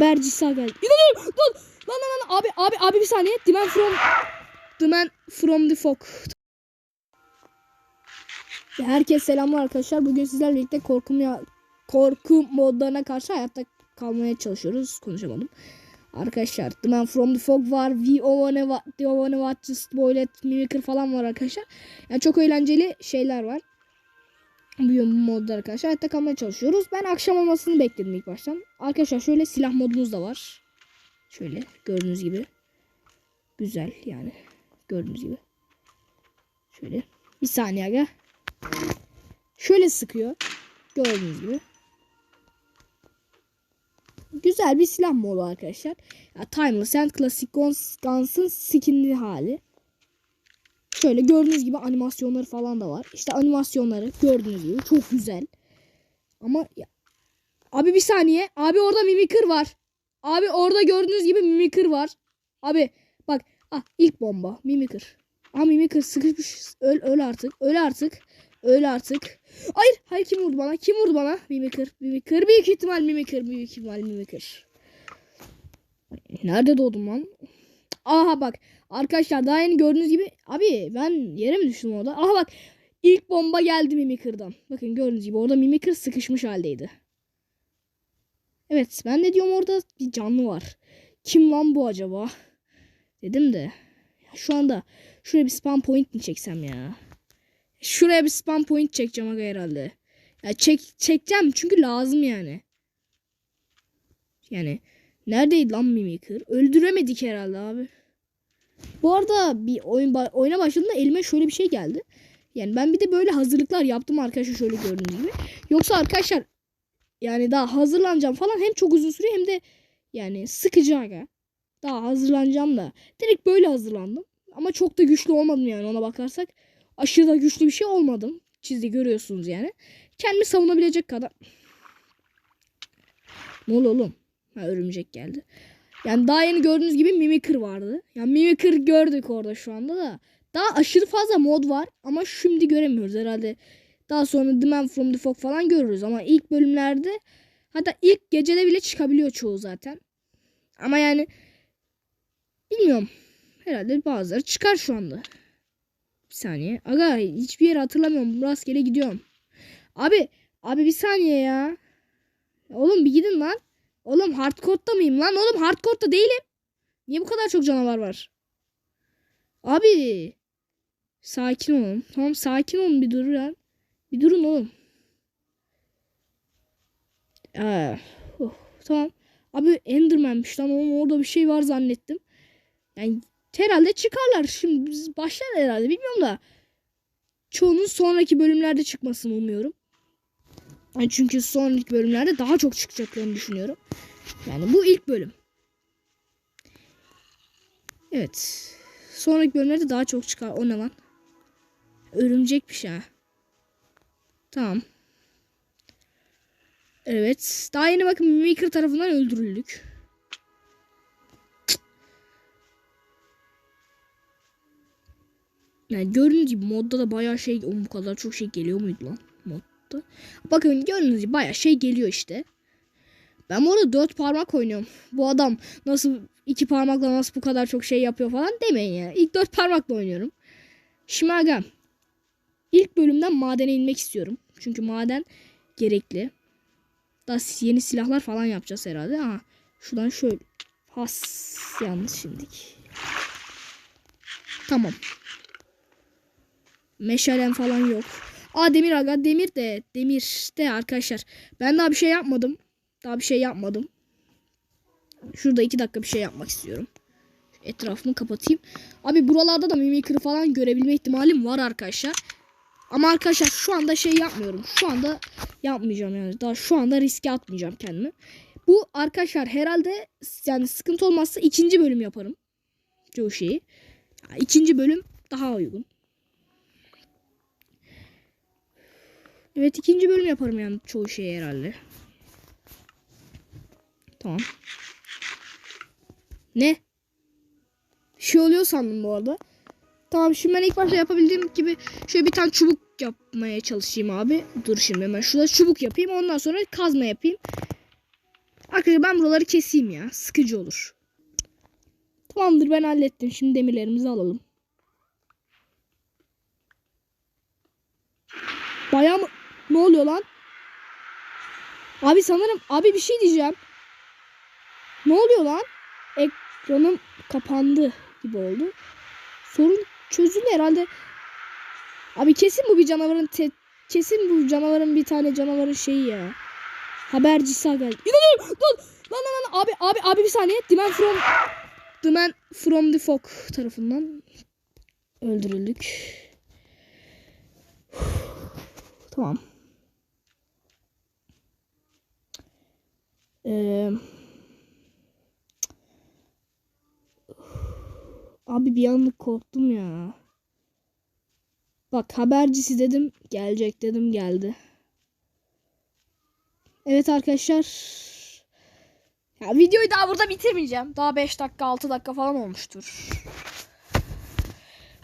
Bercisa geldi. İnanıyorum. Lan lan lan lan. abi abi abi bir saniye. Man from man from the fog. Herkes selamlar arkadaşlar. Bugün sizlerle birlikte korkum korku modlarına karşı hayatta kalmaya çalışıyoruz. Konuşamadım. Arkadaşlar The Man From The Fog var. We Wanna Watch Just Boylet Mimikır falan var arkadaşlar. Yani çok eğlenceli şeyler var. Bu modda arkadaşlar hayatta kalmaya çalışıyoruz. Ben akşam olmasını bekledim ilk baştan. Arkadaşlar şöyle silah modumuz da var. Şöyle gördüğünüz gibi. Güzel yani. Gördüğünüz gibi. Şöyle. Bir saniye aga. Şöyle sıkıyor. Gördüğünüz gibi. Güzel bir silah modu arkadaşlar. Ya, Timeless and Classic Guns, Guns'ın skinli hali. Şöyle gördüğünüz gibi animasyonları falan da var. İşte animasyonları gördüğünüz gibi çok güzel. Ama ya, abi bir saniye. Abi orada mimikır var. Abi orada gördüğünüz gibi mimikır var. Abi bak ah ilk bomba mimikır. Aa mimikır sıkışmış. Öl öl artık. Öl artık. Öl artık. Hayır hayır kim vurdu bana? Kim vurdu bana? Mimikır. Mimikır büyük ihtimal mimikır. Büyük ihtimal mimikır. Nerede doğdum lan? Aha bak. Arkadaşlar daha yeni gördüğünüz gibi. Abi ben yere mi düştüm orada? Aha bak. İlk bomba geldi Mimikır'dan. Bakın gördüğünüz gibi orada Mimikır sıkışmış haldeydi. Evet ben de diyorum orada bir canlı var. Kim lan bu acaba? Dedim de. Şu anda şuraya bir spam point mi çeksem ya? Şuraya bir spam point çekeceğim aga herhalde. Ya çek çekeceğim çünkü lazım yani. Yani neredeydi lan Mimikır? Öldüremedik herhalde abi. Bu arada bir oyun oyuna başladığımda elime şöyle bir şey geldi. Yani ben bir de böyle hazırlıklar yaptım arkadaşlar şöyle gördüğünüz gibi. Yoksa arkadaşlar yani daha hazırlanacağım falan hem çok uzun sürüyor hem de yani sıkıcı aga. Daha hazırlanacağım da. Direkt böyle hazırlandım. Ama çok da güçlü olmadım yani ona bakarsak. Aşırı da güçlü bir şey olmadım. Çizdi görüyorsunuz yani. Kendimi savunabilecek kadar. Ne oluyor oğlum? Ha örümcek geldi. Yani daha yeni gördüğünüz gibi Mimikır vardı. Yani Mimikır gördük orada şu anda da. Daha aşırı fazla mod var ama şimdi göremiyoruz herhalde. Daha sonra The Man From The Fog falan görürüz ama ilk bölümlerde hatta ilk gecede bile çıkabiliyor çoğu zaten. Ama yani bilmiyorum. Herhalde bazıları çıkar şu anda. Bir saniye. Aga hiçbir yeri hatırlamıyorum. Rastgele gidiyorum. Abi abi bir saniye ya. Oğlum bir gidin lan. Oğlum hardcore'da mıyım lan? Oğlum hardcore'da değilim. Niye bu kadar çok canavar var? Abi. Sakin olun. Tamam sakin olun bir durun lan. Bir durun oğlum. Ee, oh, tamam. Abi Enderman'miş lan oğlum orada bir şey var zannettim. Yani herhalde çıkarlar. Şimdi başlar herhalde bilmiyorum da. Çoğunun sonraki bölümlerde çıkmasını umuyorum. Yani çünkü sonraki bölümlerde daha çok çıkacaklarını düşünüyorum. Yani bu ilk bölüm. Evet. Sonraki bölümlerde daha çok çıkar. O ne lan? Örümcekmiş ha. Tamam. Evet. Daha yeni bakın Mimikır tarafından öldürüldük. Yani gibi modda da bayağı şey Oğlum bu kadar çok şey geliyor muydu lan modda? Bakın gördüğünüz gibi bayağı şey geliyor işte. Ben bu arada dört parmak oynuyorum. Bu adam nasıl iki parmakla nasıl bu kadar çok şey yapıyor falan demeyin ya. İlk dört parmakla oynuyorum. Şimdi aga, ilk bölümden madene inmek istiyorum. Çünkü maden gerekli. Daha yeni silahlar falan yapacağız herhalde. Aha, şuradan şöyle. Has yanlış şimdik. Tamam. Meşalem falan yok. Aa demir aga demir de demir de arkadaşlar. Ben daha bir şey yapmadım. Daha bir şey yapmadım. Şurada iki dakika bir şey yapmak istiyorum. Etrafımı kapatayım. Abi buralarda da mimikri falan görebilme ihtimalim var arkadaşlar. Ama arkadaşlar şu anda şey yapmıyorum. Şu anda yapmayacağım yani. Daha şu anda riske atmayacağım kendimi. Bu arkadaşlar herhalde yani sıkıntı olmazsa ikinci bölüm yaparım. Çoğu şeyi. İkinci bölüm daha uygun. Evet ikinci bölüm yaparım yani çoğu şeyi herhalde. Tamam. Ne? Bir şey oluyor sandım bu arada. Tamam şimdi ben ilk başta yapabildiğim gibi şöyle bir tane çubuk yapmaya çalışayım abi. Dur şimdi hemen şurada çubuk yapayım. Ondan sonra kazma yapayım. Arkadaşlar ben buraları keseyim ya. Sıkıcı olur. Tamamdır ben hallettim. Şimdi demirlerimizi alalım. Bayağı mı? Ne oluyor lan? Abi sanırım abi bir şey diyeceğim. Ne oluyor lan? Ekranım kapandı gibi oldu. Sorun çözüldü herhalde. Abi kesin bu bir canavarın te- kesin bu canavarın bir tane canavarın şeyi ya. Habercisi dur dur. Lan lan lan abi abi abi bir saniye. The Man from The Man from the Fog tarafından öldürüldük. Tamam. Ee, abi bir anlık korktum ya. Bak habercisi dedim gelecek dedim geldi. Evet arkadaşlar. Ya videoyu daha burada bitirmeyeceğim. Daha 5 dakika 6 dakika falan olmuştur.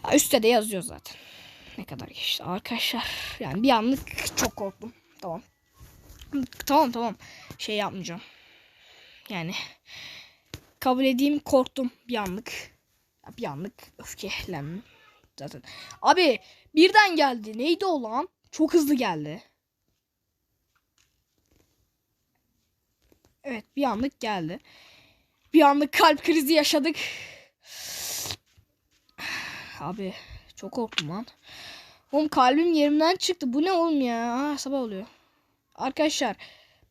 Ha, üstte de yazıyor zaten. Ne kadar geçti arkadaşlar. Yani bir anlık çok korktum. Tamam. Tamam tamam. Şey yapmayacağım. Yani kabul edeyim korktum bir anlık. Bir anlık öfkelendim zaten. Abi birden geldi. Neydi o lan? Çok hızlı geldi. Evet bir anlık geldi. Bir anlık kalp krizi yaşadık. Abi çok korktum lan. Oğlum kalbim yerimden çıktı. Bu ne oğlum ya? Aa, sabah oluyor. Arkadaşlar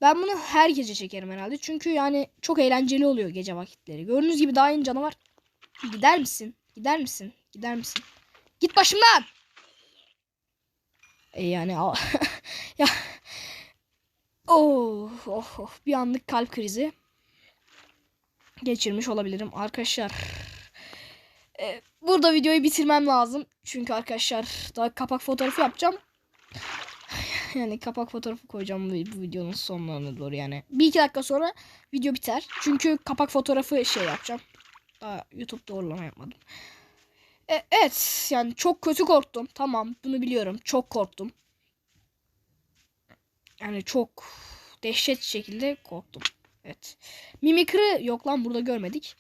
ben bunu her gece çekerim herhalde. Çünkü yani çok eğlenceli oluyor gece vakitleri. Gördüğünüz gibi daha yeni canavar. Gider misin? Gider misin? Gider misin? Git başımdan. E yani ya oh, oh, oh bir anlık kalp krizi geçirmiş olabilirim arkadaşlar. E, burada videoyu bitirmem lazım. Çünkü arkadaşlar daha kapak fotoğrafı yapacağım. Yani kapak fotoğrafı koyacağım bu bu videonun sonlarına doğru yani. Bir iki dakika sonra video biter. Çünkü kapak fotoğrafı şey yapacağım. Daha YouTube doğrulama yapmadım. E, evet yani çok kötü korktum. Tamam bunu biliyorum. Çok korktum. Yani çok dehşet şekilde korktum. Evet. Mimikry yok lan burada görmedik.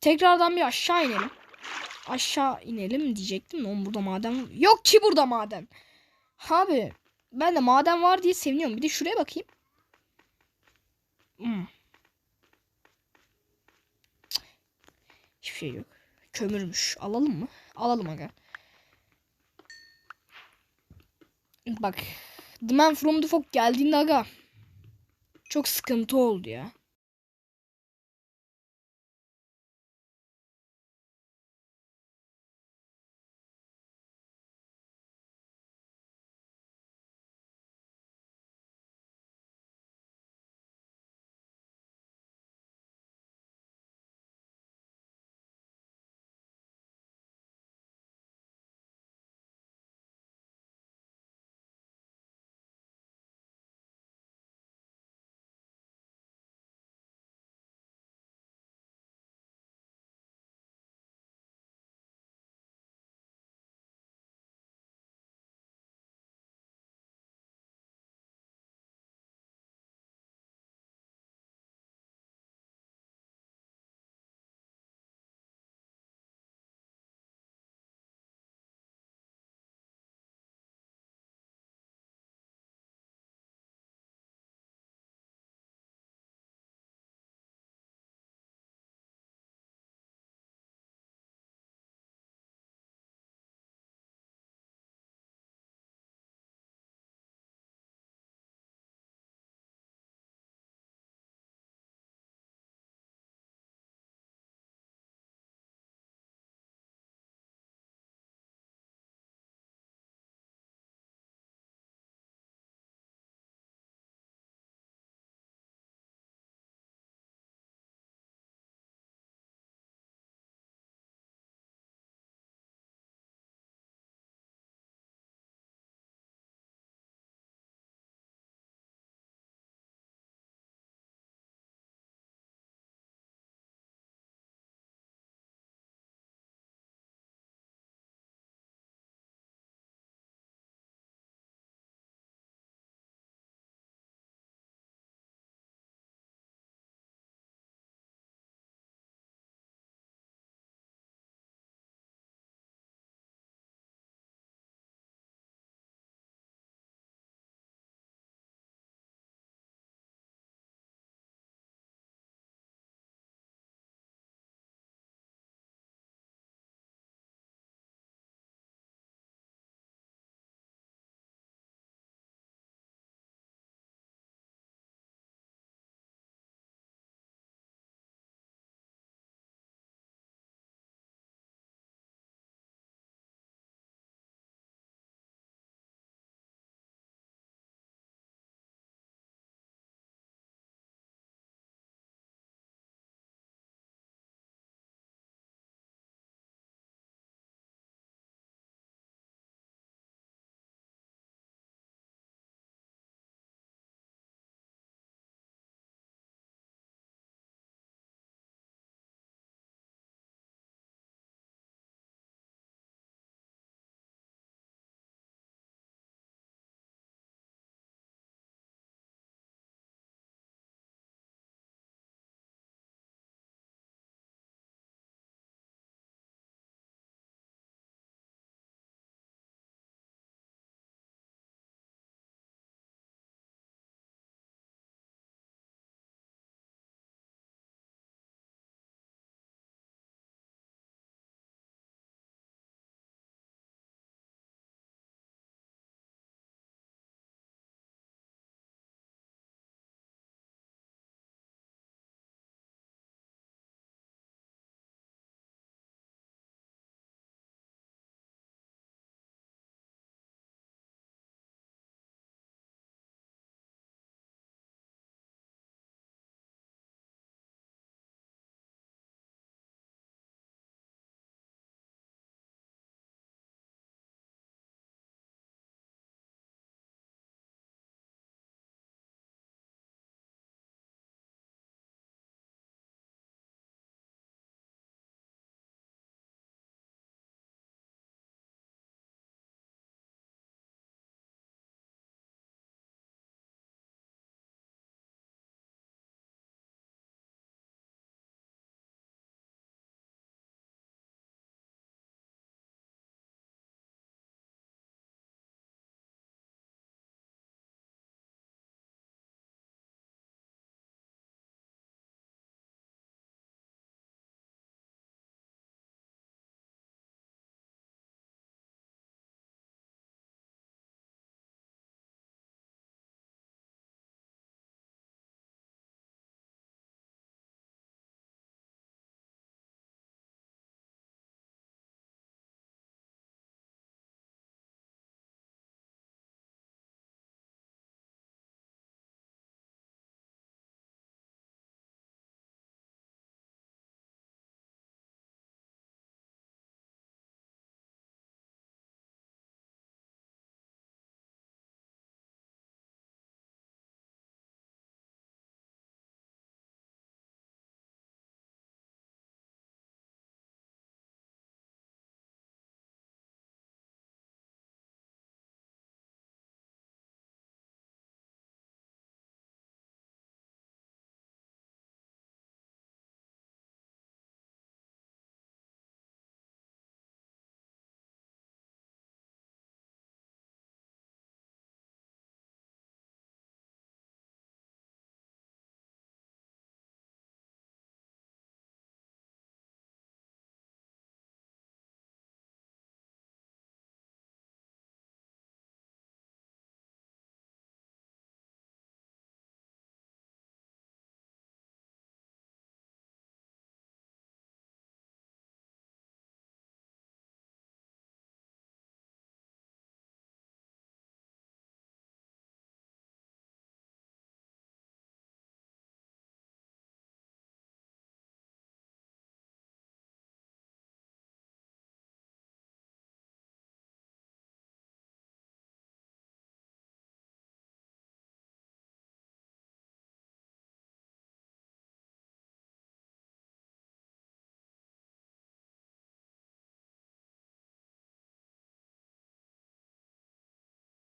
Tekrardan bir aşağı inelim. Aşağı inelim diyecektim. Oğlum burada maden yok ki burada maden. Abi ben de maden var diye seviniyorum. Bir de şuraya bakayım. Hmm. Hiçbir şey yok. Kömürmüş. Alalım mı? Alalım aga. Bak. The Man from the Fog geldiğinde aga. Çok sıkıntı oldu ya.